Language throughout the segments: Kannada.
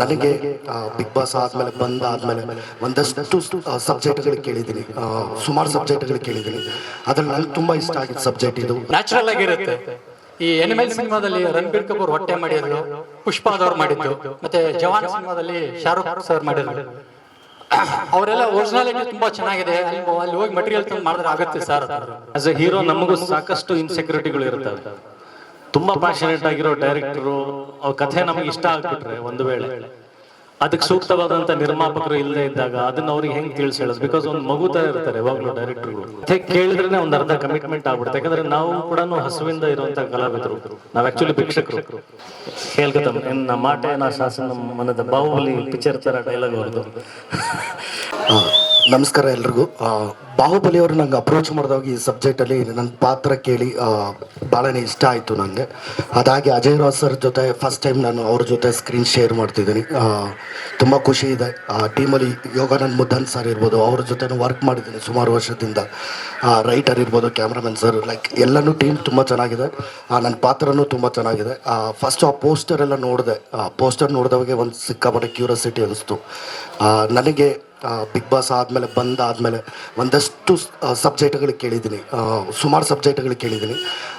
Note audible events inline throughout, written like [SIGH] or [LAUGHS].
ನನಗೆ ಬಿಗ್ ಬಾಸ್ ಆದಮೇಲೆ ಬಂದ ಆದಮೇಲೆ ಒಂದಷ್ಟು ಸಬ್ಜೆಕ್ಟ್ಗಳು ಕೇಳಿದ್ದೀನಿ. ಸುಮಾರು ಸಬ್ಜೆಕ್ಟ್ಗಳು ಕೇಳಿದ್ದೀನಿ. ಅದ್ರಲ್ಲಿ ನನಗೆ ತುಂಬಾ ಇಷ್ಟ ಆಗಿದ್ದ ಸಬ್ಜೆಕ್ಟ್ ಇದು. ನ್ಯಾಚುರಲ್ ಆಗಿರುತ್ತೆ ಈ ಎನಿಮಲ್ ಸಿನಿಮಾದಲ್ಲಿ ರಣಬೀರ್ ಕಪೂರ್ ಹೊಟ್ಟೆ ಮಾಡಿದ್ರು ಪುಷ್ಪಾದವ್ರು ಮಾಡಿದ್ರು ಮತ್ತೆ ಜವಾನ್ ಸಿನಿಮಾದಲ್ಲಿ ಶಾರುಖ್ ಸರ್ ಮಾಡಿದ್ರು ಅವರೆಲ್ಲ ಒರಿಜಿನಾಲಿಟಿ ತುಂಬಾ ಚೆನ್ನಾಗಿದೆ. ಅಲ್ಲಿ ಹೋಗಿ ಮಟೀರಿಯಲ್ ತಂದು ಮಾಡಿದ್ರೆ ಆಗುತ್ತೆ ಸರ್ ಆಸ್ ಎ ಹೀರೋ ನಮಗೂ ಸಾಕಷ್ಟು ಇನ್ಸೆಕ್ಯೂರಿಟಿಗಳು ಇರ್ತವೆ ತುಂಬಾ ಪ್ಯಾಷನೇಟ್ ಆಗಿರೋ ಡೈರೆಕ್ಟರು ಅವ್ರ ಕಥೆ ನಮ್ಗೆ ಇಷ್ಟ ಆಗ್ಬಿಟ್ರೆ ಒಂದು ವೇಳೆ. ಅದಕ್ಕೆ ಸೂಕ್ತವಾದಂತ ನಿರ್ಮಾಪಕರು ಇಲ್ಲದೆ ಇದ್ದಾಗ ಅದನ್ನ ಅವ್ರಿಗೆ ಹೆಂಗ್ ತಿಳಿಸಿ ಹೇಳೋದು ಬಿಕಾಸ್ ಒಂದು ಮಗು ತರ ಇರ್ತಾರೆ ಯಾವಾಗ್ಲೂ ಡೈರೆಕ್ಟರ್ಗಳು ಕಥೆ ಕೇಳಿದ್ರೆ ಒಂದ್ ಅರ್ಧ ಕಮಿಟ್ಮೆಂಟ್ ಆಗ್ಬಿಡುತ್ತೆ. ಯಾಕಂದ್ರೆ ನಾವು ಕೂಡ ಹಸುವಿಂದ ಇರುವಂತ ಕಲಾವಿದರು. ನಾವ್ ಆಕ್ಚುಲಿ ಭಿಕ್ಷಕರು. ಹೇಳ್ಕತ್ತಮ್ಮ ನನ್ನ ಮಾಟೆ ನಾ ಶಾಸನ ಮನದ ಬಾಹುಬಲಿ ಪಿಕ್ಚರ್ ತರ ಡೈಲಾಗ್ ಅವ್ರದ್ದು. [LAUGHS] ನಮಸ್ಕಾರ ಎಲ್ರಿಗೂ. ಬಾಹುಬಲಿ ಅವರು ನಂಗೆ ಅಪ್ರೋಚ್ ಮಾಡಿದಾಗ ಈ ಸಬ್ಜೆಕ್ಟಲ್ಲಿ ನನ್ನ ಪಾತ್ರ ಕೇಳಿ ಆ, ಭಾಳನೇ ಇಷ್ಟ ಆಯಿತು ನನಗೆ ಅದಾಗಿ ಅಜಯ್ ರಾವ್ ಸರ್ ಜೊತೆ ಫಸ್ಟ್ ಟೈಮ್ ನಾನು ಅವ್ರ ಜೊತೆ ಸ್ಕ್ರೀನ್ ಶೇರ್ ಮಾಡ್ತಿದ್ದೀನಿ. ತುಂಬ ಖುಷಿ ಇದೆ. ಆ ಟೀಮಲ್ಲಿ ಯೋಗಾನಂದ್ ಮುದ್ದನ್ ಸರ್ ಇರ್ಬೋದು ಅವ್ರ ಜೊತೆ ವರ್ಕ್ ಮಾಡಿದ್ದೀನಿ ಸುಮಾರು ವರ್ಷದಿಂದ. ರೈಟರ್ ಇರ್ಬೋದು ಕ್ಯಾಮ್ರಾಮನ್ ಸರ್ ಲೈಕ್ ಎಲ್ಲನೂ ಟೀಮ್ ತುಂಬ ಚೆನ್ನಾಗಿದೆ. ನನ್ನ ಪಾತ್ರನೂ ತುಂಬ ಚೆನ್ನಾಗಿದೆ. ಫಸ್ಟ್ ಆ ಪೋಸ್ಟರ್ ಎಲ್ಲ ನೋಡಿದೆ. ಪೋಸ್ಟರ್ ನೋಡಿದವಾಗೆ ಒಂದು ಸಿಕ್ಕಾಪಟ್ಟೆ ಕ್ಯೂರಿಯಾಸಿಟಿ ಅನಿಸ್ತು. ನನಗೆ ಬಿಗ್ ಬಾಸ್ ಆದಮೇಲೆ ಬಂದಾದಮೇಲೆ ಒಂದಷ್ಟು ಸಬ್ಜೆಕ್ಟ್ಗಳು ಕೇಳಿದ್ದೀನಿ. ಸುಮಾರು ಸಬ್ಜೆಕ್ಟ್ಗಳು ಕೇಳಿದ್ದೀನಿ.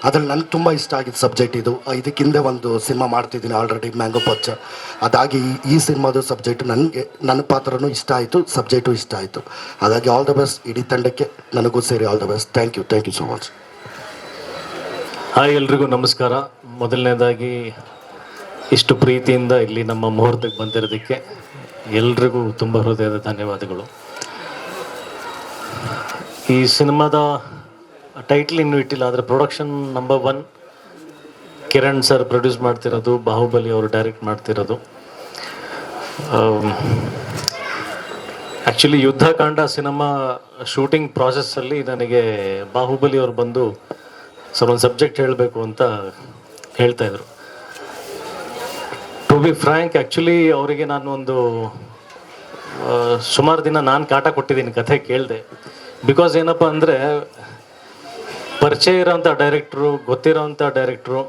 ಅದ್ರಲ್ಲಿ ನನಗೆ ತುಂಬ ಇಷ್ಟ ಆಗಿದ್ದ ಸಬ್ಜೆಕ್ಟ್ ಇದು. ಇದಕ್ಕಿಂತ ಇದಕ್ಕಿಂದೆ ಒಂದು ಸಿನಿಮಾ ಮಾಡ್ತಿದ್ದೀನಿ ಆಲ್ರೆಡಿ ಮ್ಯಾಂಗೋ ಪಚ್ಚ ಅದಾಗಿ ಈ ಸಿನಿಮಾದ ಸಬ್ಜೆಕ್ಟ್ ನನಗೆ ನನ್ನ ಪಾತ್ರನೂ ಇಷ್ಟ ಆಯಿತು ಸಬ್ಜೆಕ್ಟು ಇಷ್ಟ ಆಯಿತು. ಹಾಗಾಗಿ ಆಲ್ ದ ಬೆಸ್ಟ್ ಇಡೀ ತಂಡಕ್ಕೆ ನನಗೂ ಸೇರಿ all the best thank you thank you so much hi ಎಲ್ರಿಗೂ ನಮಸ್ಕಾರ. ಮೊದಲನೇದಾಗಿ, ಇಷ್ಟು ಪ್ರೀತಿಯಿಂದ ಇಲ್ಲಿ ನಮ್ಮ ಮುಹೂರ್ತಕ್ಕೆ ಬಂದಿರೋದಕ್ಕೆ ಎಲ್ರಿಗೂ ತುಂಬ ಹೃದಯದ ಧನ್ಯವಾದಗಳು. ಈ ಸಿನಿಮಾದ ಟೈಟ್ಲ್ ಇನ್ನೂ ಇಟ್ಟಿಲ್ಲ, ಆದರೆ production number one Kiran sir produce ಮಾಡ್ತಿರೋದು, ಬಾಹುಬಲಿ ಅವರು ಡೈರೆಕ್ಟ್ ಮಾಡ್ತಿರೋದು. ಆ್ಯಕ್ಚುಲಿ ಯುದ್ಧಕಾಂಡ ಸಿನಿಮಾ ಶೂಟಿಂಗ್ ಪ್ರಾಸೆಸ್ಸಲ್ಲಿ ನನಗೆ ಬಾಹುಬಲಿ ಅವರು ಬಂದು ಸರ್ ಒಂದು ಸಬ್ಜೆಕ್ಟ್ ಹೇಳಬೇಕು ಅಂತ ಹೇಳ್ತಾ ಇದ್ರು. ಟು ಬಿ ಫ್ರ್ಯಾಂಕ್ ಆ್ಯಕ್ಚುಲಿ ಅವರಿಗೆ ನಾನು ಒಂದು ಸುಮಾರು ದಿನ ನಾನು ಕಾಟ ಕೊಟ್ಟಿದ್ದೀನಿ ಕಥೆ ಕೇಳಿದೆ. ಬಿಕಾಸ್ ಏನಪ್ಪ ಅಂದರೆ, ಪರಿಚಯ ಇರೋಂಥ ಡೈರೆಕ್ಟ್ರು ಗೊತ್ತಿರೋಂಥ ಡೈರೆಕ್ಟ್ರು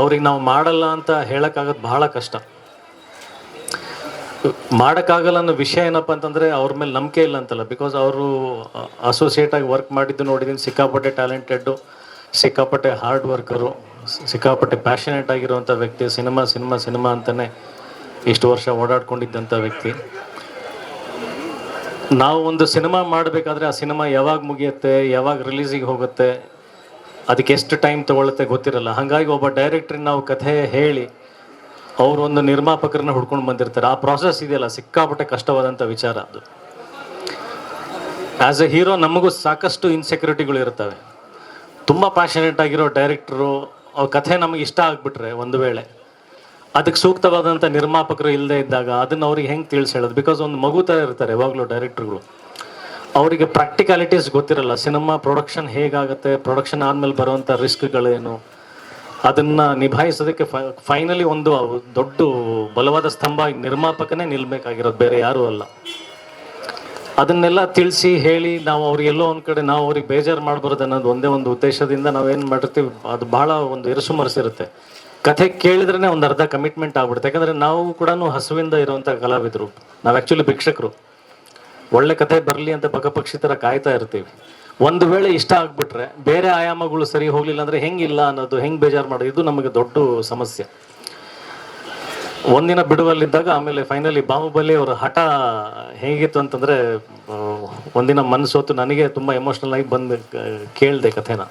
ಅವ್ರಿಗೆ ನಾವು ಮಾಡಲ್ಲ ಅಂತ ಹೇಳೋಕ್ಕಾಗೋದು ಬಹಳ ಕಷ್ಟ. ಮಾಡೋಕ್ಕಾಗಲ್ಲ ಅನ್ನೋ ವಿಷಯ ಏನಪ್ಪ ಅಂತಂದರೆ, ಅವ್ರ ಮೇಲೆ ನಂಬಿಕೆ ಇಲ್ಲ ಅಂತಲ್ಲ. ಬಿಕಾಸ್ ಅವರು ಅಸೋಸಿಯೇಟಾಗಿ ವರ್ಕ್ ಮಾಡಿದ್ದು ನೋಡಿದ್ದೀನಿ, ಸಿಕ್ಕಾಪಟ್ಟೆ ಟ್ಯಾಲೆಂಟೆಡ್ಡು ಸಿಕ್ಕಾಪಟ್ಟೆ ಹಾರ್ಡ್ ವರ್ಕರು ಸಿಕ್ಕಾಪಟ್ಟೆ ಪ್ಯಾಷನೇಟ್ ಆಗಿರುವಂಥ ವ್ಯಕ್ತಿ, ಸಿನಿಮಾ ಸಿನಿಮಾ ಸಿನಿಮಾ ಅಂತಲೇ ಇಷ್ಟು ವರ್ಷ ಓಡಾಡ್ಕೊಂಡಿದ್ದಂಥ ವ್ಯಕ್ತಿ. ನಾವು ಒಂದು ಸಿನಿಮಾ ಮಾಡಬೇಕಾದ್ರೆ ಆ ಸಿನಿಮಾ ಯಾವಾಗ ಮುಗಿಯುತ್ತೆ, ಯಾವಾಗ ರಿಲೀಸಿಗೆ ಹೋಗುತ್ತೆ, ಅದಕ್ಕೆ ಎಷ್ಟು ಟೈಮ್ ತೊಗೊಳುತ್ತೆ ಗೊತ್ತಿರಲ್ಲ. ಹಾಗಾಗಿ ಒಬ್ಬ ಡೈರೆಕ್ಟ್ರಿಗೆ ನಾವು ಕಥೆ ಹೇಳಿ ಅವರು ಒಂದು ನಿರ್ಮಾಪಕರನ್ನ ಹುಡ್ಕೊಂಡು ಬಂದಿರ್ತಾರೆ. ಆ ಪ್ರಾಸೆಸ್ ಇದೆಯಲ್ಲ, ಸಿಕ್ಕಾಪಟ್ಟೆ ಕಷ್ಟವಾದಂಥ ವಿಚಾರ ಅದು. ಆ್ಯಸ್ ಎ ಹೀರೋ ನಮಗೂ ಸಾಕಷ್ಟು ಇನ್ಸೆಕ್ಯೂರಿಟಿಗಳು ಇರ್ತವೆ. ತುಂಬ ಪ್ಯಾಷನೇಟ್ ಆಗಿರೋ ಡೈರೆಕ್ಟ್ರು ಕಥೆ ನಮಗೆ ಇಷ್ಟ ಆಗಿಬಿಟ್ರೆ ಒಂದು ವೇಳೆ. ಅದಕ್ಕೆ ಸೂಕ್ತವಾದಂಥ ನಿರ್ಮಾಪಕರು ಇಲ್ಲದೆ ಇದ್ದಾಗ ಅದನ್ನು ಅವ್ರಿಗೆ ಹೆಂಗೆ ತಿಳಿಸಿ ಹೇಳೋದು? ಬಿಕಾಸ್ ಒಂದು ಮಗು ಥರ ಇರ್ತಾರೆ, ಯಾವಾಗಲೂ ಡೈರೆಕ್ಟ್ರುಗಳು ಅವರಿಗೆ ಪ್ರಾಕ್ಟಿಕಾಲಿಟೀಸ್ ಗೊತ್ತಿರಲ್ಲ, ಸಿನಿಮಾ ಪ್ರೊಡಕ್ಷನ್ ಹೇಗಾಗುತ್ತೆ ಪ್ರೊಡಕ್ಷನ್ ಆದಮೇಲೆ ಬರುವಂಥ ರಿಸ್ಕ್ಗಳೇನು ಅದನ್ನು ನಿಭಾಯಿಸೋದಕ್ಕೆ ಫೈನಲಿ ಒಂದು ದೊಡ್ಡ ಬಲವಾದ ಸ್ತಂಭ ನಿರ್ಮಾಪಕನೇ ನಿಲ್ಬೇಕಾಗಿರೋದು, ಬೇರೆ ಯಾರೂ ಅಲ್ಲ. ಅದನ್ನೆಲ್ಲ ತಿಳಿಸಿ ಹೇಳಿ ನಾವು ಅವ್ರಿಗೆಲ್ಲೋ ಒಂದು ಕಡೆ ನಾವು ಅವ್ರಿಗೆ ಬೇಜಾರು ಮಾಡ್ಬಾರ್ದು ಅನ್ನೋದು ಒಂದೇ ಒಂದು ಉದ್ದೇಶದಿಂದ ನಾವೇನು ಮಾಡಿರ್ತೀವಿ, ಅದು ಬಹಳ ಒಂದು ಇರುಸುಮರಸಿರುತ್ತೆ ಕಥೆ ಕೇಳಿದ್ರೆ ಒಂದು ಅರ್ಧ ಕಮಿಟ್ಮೆಂಟ್ ಆಗ್ಬಿಡುತ್ತೆ. ಯಾಕಂದರೆ ನಾವು ಕೂಡ ಹಸುವಿಂದ ಇರುವಂಥ ಕಲಾವಿದರು. ನಾವು ಆ್ಯಕ್ಚುಲಿ ಭಿಕ್ಷಕರು. ಒಳ್ಳೆ ಕಥೆ ಬರಲಿ ಅಂತ ಪಕ್ಕಪಕ್ಷಿ ಥರ ಕಾಯ್ತಾ ಇರ್ತೀವಿ. ಒಂದು ವೇಳೆ ಇಷ್ಟ ಆಗ್ಬಿಟ್ರೆ ಬೇರೆ ಆಯಾಮಗಳು ಸರಿ ಹೋಗಲಿಲ್ಲ ಅಂದರೆ ಹೆಂಗಿಲ್ಲ ಅನ್ನೋದು, ಹೆಂಗೆ ಬೇಜಾರು ಮಾಡೋದು, ಇದು ನಮಗೆ ದೊಡ್ಡ ಸಮಸ್ಯೆ. ಒಂದಿನ ಬಿಡುವಲ್ಲಿದ್ದಾಗ ಆಮೇಲೆ ಫೈನಲಿ ಬಾಹುಬಲಿ ಅವರ ಹಠ ಹೇಗಿತ್ತು ಅಂತಂದ್ರೆ ಒಂದಿನ ಮನಸ್ಸೋತು ನನಗೆ ತುಂಬಾ ಎಮೋಷನಲ್ ಆಗಿ ಬಂದು ಕೇಳಿದೆ ಕಥೆನ.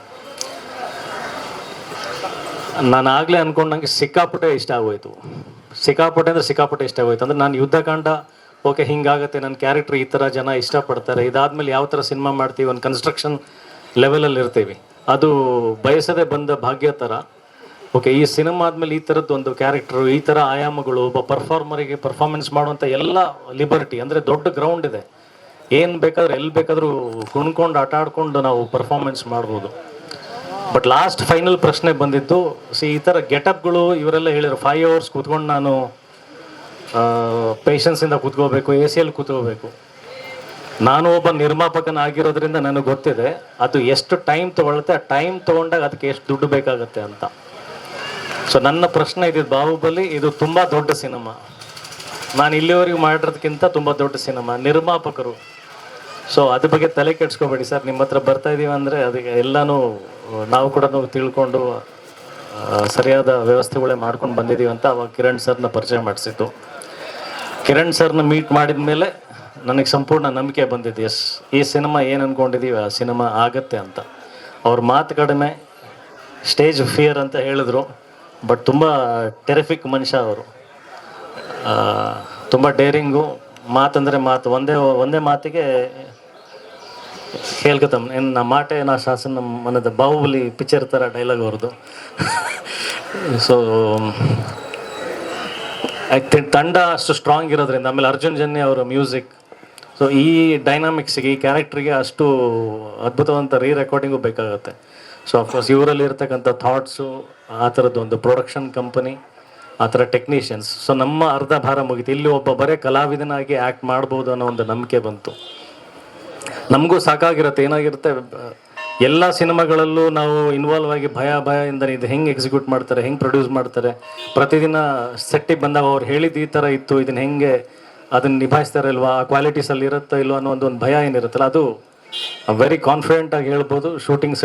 ನಾನು ಆಗ್ಲೇ ಅನ್ಕೊಂಡಂಗೆ ಸಿಕ್ಕಾಪಟ್ಟೆ ಇಷ್ಟ ಆಗೋಯ್ತು. ಸಿಕ್ಕಾಪಟ್ಟೆ ಅಂದ್ರೆ ಸಿಕ್ಕಾಪಟ್ಟೆ ಇಷ್ಟ ಆಗೋಯ್ತು. ಅಂದ್ರೆ ನಾನು ಯುದ್ಧಕಾಂಡ ಓಕೆ, ಹಿಂಗಾಗತ್ತೆ, ನನ್ನ ಕ್ಯಾರೆಕ್ಟರ್ ಈ ಥರ ಜನ ಇಷ್ಟಪಡ್ತಾರೆ, ಇದಾದ್ಮೇಲೆ ಯಾವ ಥರ ಸಿನಿಮಾ ಮಾಡ್ತೀವಿ ಒಂದು ಕನ್ಸ್ಟ್ರಕ್ಷನ್ ಲೆವೆಲಲ್ಲಿ ಇರ್ತೀವಿ. ಅದು ಬಯಸದೆ ಬಂದ ಭಾಗ್ಯ ಥರ ಓಕೆ ಈ ಸಿನಿಮಾ ಆದ್ಮೇಲೆ ಈ ಥರದ್ದು ಒಂದು ಕ್ಯಾರೆಕ್ಟರ್ ಈ ಥರ ಆಯಾಮಗಳು, ಒಬ್ಬ ಪರ್ಫಾರ್ಮರಿಗೆ ಪರ್ಫಾರ್ಮೆನ್ಸ್ ಮಾಡುವಂಥ ಎಲ್ಲ ಲಿಬರ್ಟಿ ಅಂದರೆ ದೊಡ್ಡ ಗ್ರೌಂಡ್ ಇದೆ. ಏನು ಬೇಕಾದ್ರೂ ಎಲ್ಲಿ ಬೇಕಾದರೂ ಕುಣ್ಕೊಂಡು, ಆಟ ಆಡ್ಕೊಂಡು ನಾವು ಪರ್ಫಾರ್ಮೆನ್ಸ್ ಮಾಡ್ಬೋದು. ಬಟ್ ಲಾಸ್ಟ್ ಫೈನಲ್ ಪ್ರಶ್ನೆ ಬಂದಿತ್ತು ಸಿ ಈ ಥರ ಗೆಟಪ್ಗಳು ಇವರೆಲ್ಲ ಹೇಳಿದ್ರು ಫೈವ್ ಅವರ್ಸ್ ಕೂತ್ಕೊಂಡು ನಾನು ಪೇಷನ್ಸಿಂದ ಕೂತ್ಕೋಬೇಕು ಎ ಸಿಯಲ್ಲಿ ಕೂತ್ಕೋಬೇಕು. ನಾನು ಒಬ್ಬ ನಿರ್ಮಾಪಕನಾಗಿರೋದ್ರಿಂದ ನನಗೆ ಗೊತ್ತಿದೆ, ಅದು ಎಷ್ಟು ಟೈಮ್ ತೊಗೊಳುತ್ತೆ, ಆ ಟೈಮ್ ತೊಗೊಂಡಾಗ ಅದಕ್ಕೆ ಎಷ್ಟು ದುಡ್ಡು ಬೇಕಾಗುತ್ತೆ ಅಂತ. ಸೊ ನನ್ನ ಪ್ರಶ್ನೆ ಇದ್ದಿದ್ದು ಬಾಹುಬಲಿ, ಇದು ತುಂಬ ದೊಡ್ಡ ಸಿನಿಮಾ. ನಾನು ಇಲ್ಲಿವರೆಗೂ ಮಾಡಿರೋದಕ್ಕಿಂತ ತುಂಬ ದೊಡ್ಡ ಸಿನಿಮಾ, ನಿರ್ಮಾಪಕರು. ಸೊ ಅದ್ರ ಬಗ್ಗೆ ತಲೆ ಕೆಡ್ಸ್ಕೊಬೇಡಿ ಸರ್, ನಿಮ್ಮ ಹತ್ರ ಬರ್ತಾ ಇದ್ದೀವಿ ಅಂದರೆ ಅದಕ್ಕೆ ಎಲ್ಲನೂ, ನಾವು ಕೂಡ ತಿಳ್ಕೊಂಡು ಸರಿಯಾದ ವ್ಯವಸ್ಥೆಗಳೇ ಮಾಡ್ಕೊಂಡು ಬಂದಿದ್ದೀವಿ ಅಂತ ಅವಾಗ ಕಿರಣ್ ಸರ್ನ ಪರಿಚಯ ಮಾಡಿಸಿತ್ತು ಕಿರಣ್ ಸರ್ನ ಮೀಟ್ ಮಾಡಿದ ಮೇಲೆ ನನಗೆ ಸಂಪೂರ್ಣ ನಂಬಿಕೆ ಬಂದಿದ್ದು, ಎಸ್, ಈ ಸಿನಿಮಾ ಏನು ಅಂದ್ಕೊಂಡಿದ್ದೀವಿ ಆ ಸಿನಿಮಾ ಆಗತ್ತೆ ಅಂತ. ಅವ್ರ ಮಾತು ಕಡಿಮೆ ಸ್ಟೇಜ್ ಫಿಯರ್ ಅಂತ ಹೇಳಿದ್ರು. ಬಟ್ ತುಂಬ ಟೆರಿಫಿಕ್ ಮನುಷ್ಯ ಅವರು. ತುಂಬ ಡೇರಿಂಗು ಮಾತಂದರೆ ಮಾತು, ಒಂದೇ ಒಂದೇ ಮಾತಿಗೆ ಹೇಳ್ಕೊತಮ್ ಏನು ನಮ್ಮ ಮಾಟೆ ನಾ ಶಾಸನ ಮನದ ಬಾಹುಬಲಿ ಪಿಕ್ಚರ್ ಥರ ಡೈಲಾಗ್ ಅವ್ರದ್ದು. [LAUGHS] ಸೊ ತಂಡ ಅಷ್ಟು ಸ್ಟ್ರಾಂಗ್ ಇರೋದ್ರಿಂದ, ಆಮೇಲೆ ಅರ್ಜುನ್ ಜನ್ಯ ಅವರ ಮ್ಯೂಸಿಕ್ ಸೊ ಈ ಡೈನಾಮಿಕ್ಸ್ಗೆ ಈ ಕ್ಯಾರೆಕ್ಟ್ರಿಗೆ ಅಷ್ಟು ಅದ್ಭುತವಂತ ರೀ ರೆಕಾರ್ಡಿಂಗು ಬೇಕಾಗುತ್ತೆ. ಸೊ ಅಫ್ಕೋರ್ಸ್ ಇವರಲ್ಲಿ ಇರ್ತಕ್ಕಂಥ ಥಾಟ್ಸು ಆ ಥರದ್ದು ಒಂದು ಪ್ರೊಡಕ್ಷನ್ ಕಂಪನಿ ಆ ಥರ ಟೆಕ್ನಿಷಿಯನ್ಸ್ ಸೊ ನಮ್ಮ ಅರ್ಧ ಭಾರ ಮುಗೀತು. ಇಲ್ಲಿ ಒಬ್ಬ ಬರೇ ಕಲಾವಿದನಾಗಿ ಆ್ಯಕ್ಟ್ ಮಾಡ್ಬೋದು ಅನ್ನೋ ಒಂದು ನಂಬಿಕೆ ಬಂತು. ನಮಗೂ ಸಾಕಾಗಿರುತ್ತೆ. ಏನಾಗಿರುತ್ತೆ? ಎಲ್ಲ ಸಿನಿಮಾಗಳಲ್ಲೂ ನಾವು ಇನ್ವಾಲ್ವ್ ಆಗಿ ಭಯ ಭಯದಿಂದ ಇದು ಹೆಂಗೆ ಎಕ್ಸಿಕ್ಯೂಟ್ ಮಾಡ್ತಾರೆ, ಹೆಂಗೆ ಪ್ರೊಡ್ಯೂಸ್ ಮಾಡ್ತಾರೆ. ಪ್ರತಿದಿನ ಸೆಟ್ಟಿಗೆ ಬಂದಾಗ ಅವ್ರು ಹೇಳಿದ್ದು ಈ ಥರ ಇತ್ತು ಇದನ್ನ ಹೆಂಗೆ ಅದನ್ನ ನಿಭಾಯಿಸ್ತಾರೆ ಇಲ್ವಾ, ಆ ಕ್ವಾಲಿಟೀಸಲ್ಲಿ ಇರುತ್ತೋ ಇಲ್ವಾ ಅನ್ನೋ ಒಂದು ಒಂದು ಭಯ ಏನಿರುತ್ತಲ್ಲ, ಅದು ವೆರಿ ಕಾನ್ಫಿಡೆಂಟಾಗಿ ಹೇಳ್ಬೋದು. ಶೂಟಿಂಗ್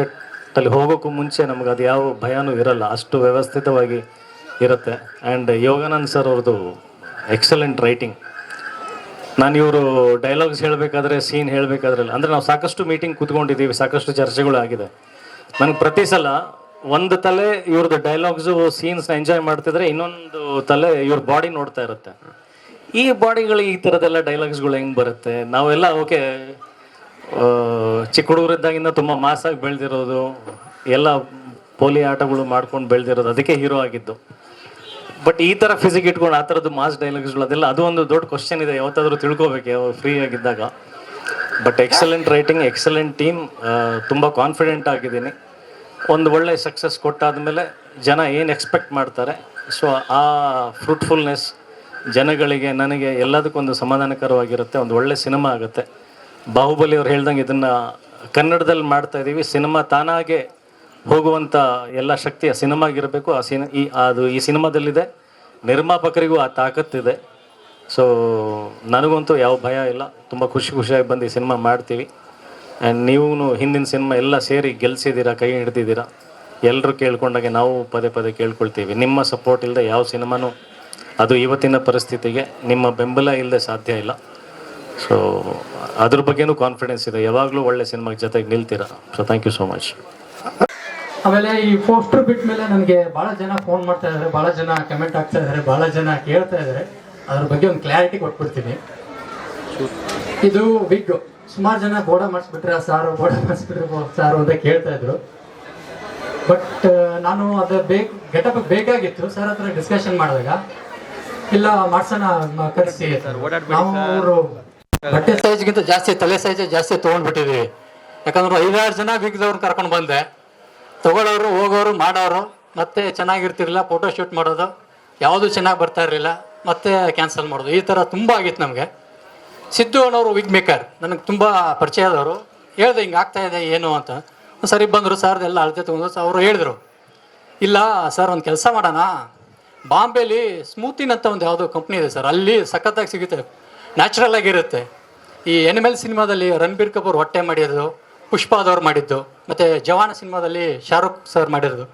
ಸೆಟ್ಟಲ್ಲಿ ಹೋಗೋಕ್ಕೂ ಮುಂಚೆ ನಮ್ಗೆ ಅದು ಯಾವ ಭಯನೂ ಇರಲ್ಲ. ಅಷ್ಟು ವ್ಯವಸ್ಥಿತವಾಗಿ ಇರುತ್ತೆ. ಆ್ಯಂಡ್ ಯೋಗಾನಂದ್ ಸರ್ ಅವ್ರದ್ದು ಎಕ್ಸಲೆಂಟ್ ರೈಟಿಂಗ್ ನಾನು ಇವರು ಡೈಲಾಗ್ಸ್ ಹೇಳಬೇಕಾದ್ರೆ ಸೀನ್ ಹೇಳಬೇಕಾದ್ರೆ ಅಂದರೆ ನಾವು ಸಾಕಷ್ಟು ಮೀಟಿಂಗ್ ಕೂತ್ಕೊಂಡಿದ್ದೀವಿ, ಸಾಕಷ್ಟು ಚರ್ಚೆಗಳು ಆಗಿದೆ. ನನಗೆ ಪ್ರತಿ ಸಲ ಒಂದು ತಲೆ ಇವ್ರದ್ದು ಡೈಲಾಗ್ಸು ಸೀನ್ಸ್ನ ಎಂಜಾಯ್ ಮಾಡ್ತಿದ್ರೆ ಇನ್ನೊಂದು ತಲೆ ಇವ್ರ ಬಾಡಿ ನೋಡ್ತಾ ಇರುತ್ತೆ. ಈ ಬಾಡಿಗಳು ಈ ಥರದ್ದೆಲ್ಲ ಡೈಲಾಗ್ಸ್ಗಳು ಹೆಂಗೆ ಬರುತ್ತೆ? ನಾವೆಲ್ಲ ಓಕೆ ಚಿಕ್ಕ ಹುಡುಗರಿದ್ದಾಗಿಂದ ತುಂಬ ಮಾಸಾಗಿ ಬೆಳೆದಿರೋದು, ಎಲ್ಲ ಪೋಲಿ ಆಟಗಳು ಮಾಡ್ಕೊಂಡು ಬೆಳೆದಿರೋದು ಅದಕ್ಕೆ ಹೀರೋ ಆಗಿದ್ದು. ಬಟ್ ಈ ಥರ ಫಿಸಿಕ್ ಇಟ್ಕೊಂಡು ಆ ಥರದ್ದು ಮಾಸ್ ಡೈಲಾಗ್ಸ್ಗಳು ಅದೆಲ್ಲ ಅದು ಒಂದು ದೊಡ್ಡ ಕ್ವಶನ್ ಇದೆ, ಯಾವತ್ತಾದರೂ ತಿಳ್ಕೊಬೇಕು ಫ್ರೀ ಆಗಿದ್ದಾಗ. But excellent writing excellent team ತುಂಬ ಕಾನ್ಫಿಡೆಂಟ್ ಆಗಿದ್ದೀನಿ. ಒಂದು ಒಳ್ಳೆ ಸಕ್ಸಸ್ ಕೊಟ್ಟಾದಮೇಲೆ ಜನ ಏನು ಎಕ್ಸ್ಪೆಕ್ಟ್ ಮಾಡ್ತಾರೆ ಸೊ ಆ ಫ್ರೂಟ್ಫುಲ್ನೆಸ್ ಜನಗಳಿಗೆ, ನನಗೆ ಎಲ್ಲದಕ್ಕೊಂದು ಸಮಾಧಾನಕರವಾಗಿರುತ್ತೆ, ಒಂದು ಒಳ್ಳೆ ಸಿನಿಮಾ ಆಗುತ್ತೆ. ಬಾಹುಬಲಿ ಅವ್ರು ಹೇಳ್ದಂಗೆ ಇದನ್ನು ಕನ್ನಡದಲ್ಲಿ ಮಾಡ್ತಾ ಇದ್ದೀವಿ ಸಿನಿಮಾ ತಾನಾಗೆ ಹೋಗುವಂಥ ಎಲ್ಲ ಶಕ್ತಿ ಆ ಸಿನಿಮಾಗಿರಬೇಕು. ಆ ಸಿನಿ ಈ ಅದು ಈ ಸಿನಿಮಾದಲ್ಲಿದೆ. ನಿರ್ಮಾಪಕರಿಗೂ ಆ ತಾಕತ್ತಿದೆ. ಸೊ ನನಗಂತೂ ಯಾವ ಭಯ ಇಲ್ಲ. ತುಂಬ ಖುಷಿ ಖುಷಿಯಾಗಿ ಬಂದು ಈ ಸಿನಿಮಾ ಮಾಡ್ತೀವಿ. ಆ್ಯಂಡ್ ನೀವು ಹಿಂದಿನ ಸಿನಿಮಾ ಎಲ್ಲ ಸೇರಿ ಗೆಲ್ಸಿದ್ದೀರಾ, ಕೈ ಹಿಡ್ದಿದ್ದೀರಾ? ಎಲ್ಲರೂ ಕೇಳ್ಕೊಂಡಾಗೆ ನಾವು ಪದೇ ಪದೇ ಕೇಳ್ಕೊಳ್ತೀವಿ. ನಿಮ್ಮ ಸಪೋರ್ಟ್ ಇಲ್ಲದೆ ಯಾವ ಸಿನಿಮಾನೂ ಅದು ಇವತ್ತಿನ ಪರಿಸ್ಥಿತಿಗೆ ನಿಮ್ಮ ಬೆಂಬಲ ಇಲ್ಲದೆ ಸಾಧ್ಯ ಇಲ್ಲ. ಸೊ ಅದ್ರ ಬಗ್ಗೆನೂ ಕಾನ್ಫಿಡೆನ್ಸ್ ಇದೆ. ಯಾವಾಗಲೂ ಒಳ್ಳೆ ಸಿನಿಮಾ ಜೊತೆಗೆ ನಿಲ್ತೀರಾ. So thank you so much ಆಮೇಲೆ ಈ ಪೋಸ್ಟರ್ ಬಿಟ್ಟ ಮೇಲೆ ನನಗೆ ಬಹಳ ಜನ ಫೋನ್ ಮಾಡ್ತಾ ಇದ್ದಾರೆ ಬಹಳ ಜನ ಕಮೆಂಟ್ ಆಗ್ತಾ ಇದ್ದಾರೆ ಬಹಳ ಜನ ಕೇಳ್ತಾ ಇದ್ದಾರೆ ಅದ್ರ ಬಗ್ಗೆ ಒಂದು ಕ್ಲಾರಿಟಿ ಕೊಟ್ಬಿಡ್ತೀನಿ. ಇದು ವಿಗ್ ಸುಮಾರು ಜನ ಬೋಡ ಮಾಡಿಸ್ಬಿಟ್ರೆ ಸಾರು ಬೋಡ ಮಾಡಿಸ್ಬಿಟ್ರೆ ಸಾರು ಅಂತ ಕೇಳ್ತಾ ಇದ್ರು. ಬಟ್ ನಾನು ಅದ ಬೇಕು ಗೆಟಪ್ ಬೇಕಾಗಿತ್ತು. ಸರ್ ಹತ್ರ ಡಿಸ್ಕಷನ್ ಮಾಡಿದಾಗ ಇಲ್ಲ ಮಾಡ್ಸೋಣ ಕರೆಸಿ ಸರ್ ಅವರು ಬಟ್ಟೆ ಸೈಜ್ಗಿಂತ ಜಾಸ್ತಿ ತಲೆ ಸೈಜ್ ಜಾಸ್ತಿ ತೊಗೊಂಡ್ಬಿಟ್ಟಿದ್ವಿ ಯಾಕಂದ್ರೆ ಐದಾರು ಜನ ಬಿಗ್ದವ್ರನ್ನ ಕರ್ಕೊಂಡು ಬಂದೆ. ತಗೊಳ್ಳೋರು, ಹೋಗೋರು, ಮಾಡೋರು, ಮತ್ತೆ ಚೆನ್ನಾಗಿರ್ತಿರ್ಲಿಲ್ಲ ಫೋಟೋ ಶೂಟ್ ಮಾಡೋದು, ಯಾವುದು ಚೆನ್ನಾಗಿ ಬರ್ತಾ ಇರಲಿಲ್ಲ, ಮತ್ತೆ ಕ್ಯಾನ್ಸಲ್ ಮಾಡೋದು. ಈ ಥರ ತುಂಬ ಆಗಿತ್ತು ನಮಗೆ. ಸಿದ್ದು ಅನ್ನೋರು ವಿಗ್ ಮೇಕರ್ ನನಗೆ ತುಂಬ ಪರಿಚಯದವರು ಹೇಳ್ದೆ, ಹಿಂಗೆ ಆಗ್ತಾ ಇದೆ, ಏನು? ಅಂತ. ಸರಿ ಬಂದರು ಸರ್ ಎಲ್ಲ ಅಳತೆ ತೊಗೊಂಡು ಅವರು ಹೇಳಿದ್ರು. ಇಲ್ಲ, ಸರ್, ಒಂದು ಕೆಲಸ ಮಾಡೋಣ. ಬಾಂಬೆಲಿ ಸ್ಮೂತಿನ್ ಅಂತ ಒಂದು ಯಾವುದೋ ಕಂಪ್ನಿ ಇದೆ, ಸರ್. ಅಲ್ಲಿ ಸಖತ್ತಾಗಿ ಸಿಗುತ್ತೆ. ನ್ಯಾಚುರಲ್ ಆಗಿರುತ್ತೆ. ಈ ಎನಿಮಲ್ ಸಿನಿಮಾದಲ್ಲಿ ರಣಬೀರ್ ಕಪೂರ್ ಹೊಟ್ಟೆ ಮಾಡಿರೋದು ಪುಷ್ಪಾದವ್ರು ಮಾಡಿದ್ದು, ಮತ್ತು ಜವಾನ ಸಿನಿಮಾದಲ್ಲಿ ಶಾರುಖ್ ಸರ್ ಮಾಡಿರೋದು.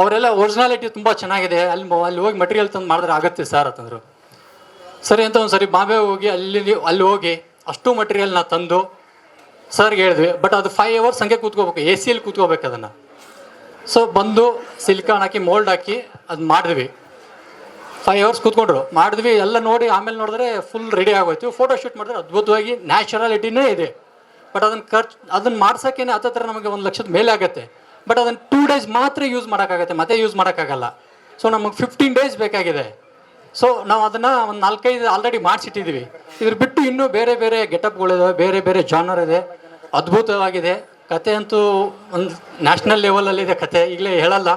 ಅವರೆಲ್ಲ ಒರಿಜಿನಾಲಿಟಿ ತುಂಬ ಚೆನ್ನಾಗಿದೆ. ಅಲ್ಲಿ ಅಲ್ಲಿ ಹೋಗಿ ಮಟೀರಿಯಲ್ ತಂದು ಮಾಡಿದ್ರೆ ಆಗುತ್ತೆ ಸರ್ ಅಂತಂದರು. ಸರಿ ಅಂತ ಒಂದು ಸರಿ ಬಾಂಬೆ ಹೋಗಿ ಅಲ್ಲಿ ಅಲ್ಲಿ ಹೋಗಿ ಅಷ್ಟು ಮಟೀರಿಯಲ್ನ ತಂದು ಸರ್ಗೆ ಹೇಳಿದ್ವಿ. ಬಟ್ ಅದು ಫೈವ್ ಅವರ್ಸ್ ಹಂಗೆ ಕೂತ್ಕೋಬೇಕು ಎ ಸಿಯಲ್ಲಿ ಕೂತ್ಕೋಬೇಕು ಅದನ್ನು. ಸೊ ಬಂದು ಸಿಲಿಕಾನ್ ಹಾಕಿ ಮೋಲ್ಡ್ ಹಾಕಿ ಅದು ಮಾಡಿದ್ವಿ. ಫೈವ್ ಅವರ್ಸ್ ಕೂತ್ಕೊಂಡ್ರು. ಮಾಡಿದ್ವಿ, ಎಲ್ಲ ನೋಡಿ ಆಮೇಲೆ ನೋಡಿದ್ರೆ ಫುಲ್ ರೆಡಿ ಆಗೋಯ್ತು. ಫೋಟೋ ಶೂಟ್ ಮಾಡಿದ್ರೆ ಅದ್ಭುತವಾಗಿ ನ್ಯಾಚುರಾಲಿಟಿನೇ ಇದೆ. ಬಟ್ ಅದನ್ನು ಖರ್ಚು, ಅದನ್ನು ಮಾಡ್ಸೋಕ್ಕೇನೆ ಹತ್ತತ್ರ ನಮಗೆ ಒಂದು ಲಕ್ಷದ ಮೇಲೆ ಆಗುತ್ತೆ. ಬಟ್ ಅದನ್ನು ಟೂ ಡೇಸ್ ಮಾತ್ರ ಯೂಸ್ ಮಾಡೋಕ್ಕಾಗತ್ತೆ, ಮತ್ತೆ ಯೂಸ್ ಮಾಡೋಕ್ಕಾಗಲ್ಲ. ಸೊ ನಮಗೆ ಫಿಫ್ಟೀನ್ ಡೇಸ್ ಬೇಕಾಗಿದೆ. ಸೊ ನಾವು ಅದನ್ನು ಒಂದು ನಾಲ್ಕೈದು ಆಲ್ರೆಡಿ ಮಾಡಿಸಿಟ್ಟಿದ್ದೀವಿ ಇದ್ರ ಬಿಟ್ಟು ಇನ್ನೂ ಬೇರೆ ಬೇರೆ ಗೆಟಪ್ಗಳಿದಾವೆ ಬೇರೆ ಬೇರೆ ಜಾನರ್ ಇದೆ. ಅದ್ಭುತವಾಗಿದೆ. ಕತೆ ಅಂತೂ ಒಂದು ನ್ಯಾಷನಲ್ ಲೆವೆಲಲ್ಲಿದೆ ಕತೆ, ಈಗಲೇ ಹೇಳಲ್ಲ.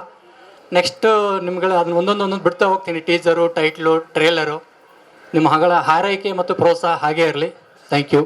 ನೆಕ್ಸ್ಟ್ ನಿಮ್ಗಳ ಅದನ್ನ ಒಂದೊಂದು ಒಂದೊಂದು ಬಿಡ್ತಾ ಹೋಗ್ತೀನಿ ಟೀಸರು ಟೈಟ್ಲು ಟ್ರೇಲರು ನಿಮ್ಮ ಹಗಳ ಹಾರೈಕೆ ಮತ್ತು ಪ್ರೋತ್ಸಾಹ ಹಾಗೇ ಇರಲಿ. Thank you